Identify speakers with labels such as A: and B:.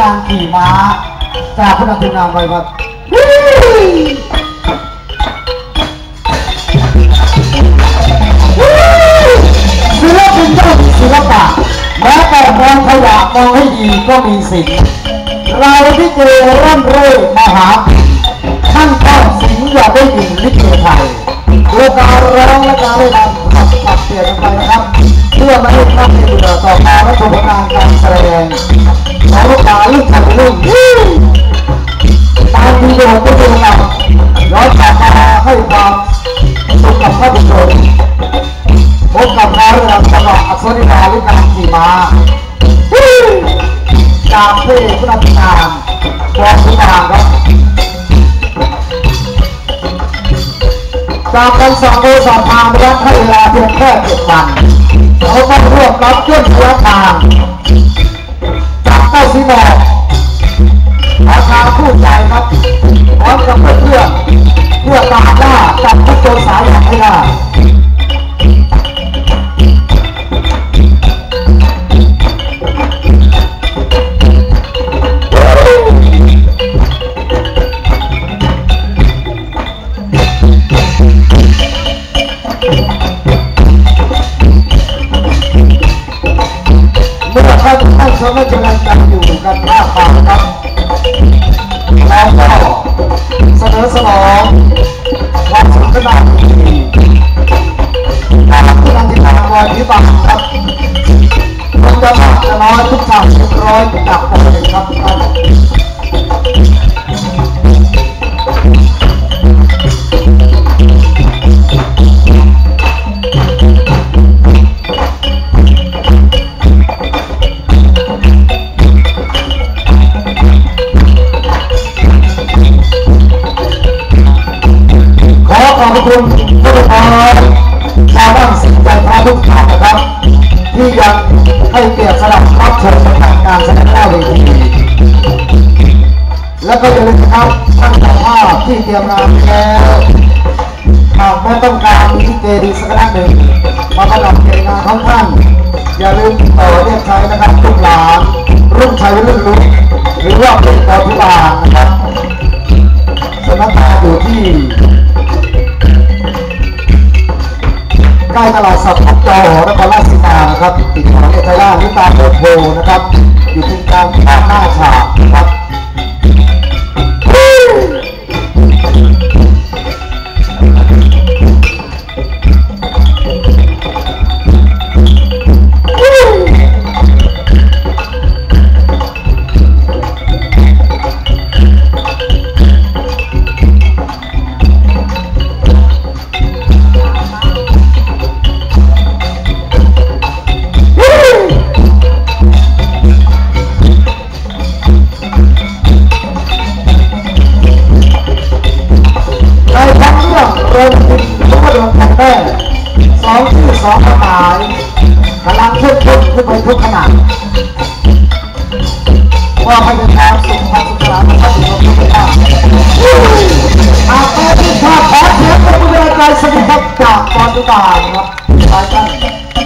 A: การขี่ม้าจากผู้นำทีมงานไปครับศิลปินต้องศิลปะแม้แต่มองขยะมองให้ดีก็มีสิทธิ์เราที่เจอร่ำเร่มหาท่านก็สิงอย่าได้ยินลิเกไทยโดยการร้องและการเล่นรำขับขับเปลี่ยนไปนะครับ เพื่อไม่ให้ท่านมีเบื่อต่อมาและชมผลงานการแสดง ขี่ม้าจากเพื่อนผู้นำงานกองทุนงานครับจากการสอบโดยสอบทางระยะให้เวลาเพียงแค่เจ็ดวันเขาต้องรวบรับเครื่องเสียทางจากเต้าซีแมนราคางคู่ใจครับานท่านสมัยกำลังกันอยู่กันหน้าป่าครับแล้วก็เสนอสนองความสุขขนาดนี้ตามที่นันทิตาวอยพิบัติครับมันจะมากจะน้อยทุกฉางเรียบร้อยจากปกติครับ ทุกท่านขอขอบคุณผู้ปกครองชาวบ้านสิงใจพระทุกท่านนะครับ ที่ยังให้เกียรติสลับรับชมประการแสดงหน้าเวทีแล้วก็อย่าลืมครับท่านเจ้าภาพที่เตรียมงานแล้วหากไม่ต้องการมีที่เจดีสักครั้งหนึ่งมาประดับเกียรติงานของท่านอย่าลืมติดต่อเรียกใช้นะครับทุกหลานรุ่งชัยรุ่งลุกหรือว่าเป็นปอทุบานนะครับ ใกล้ตลาดสดพับจอหอนครราชสีมานะครับติดต่อเอทยราชหรือตามเบอร์โทรนะครับ อยู่ที่กลางข้างหน้าฉากนะครับ องที่สองกระต่ายกำลังเพิ่มข้นขึ้นไปทุกขณะว่าให้เป็นความสุขภาพสุขสนานนะครับทุกท่านหากใครที่ชอบขอเสียงปรบมือแรงใจสนิทครับจากตอนตุบานครับไปกัน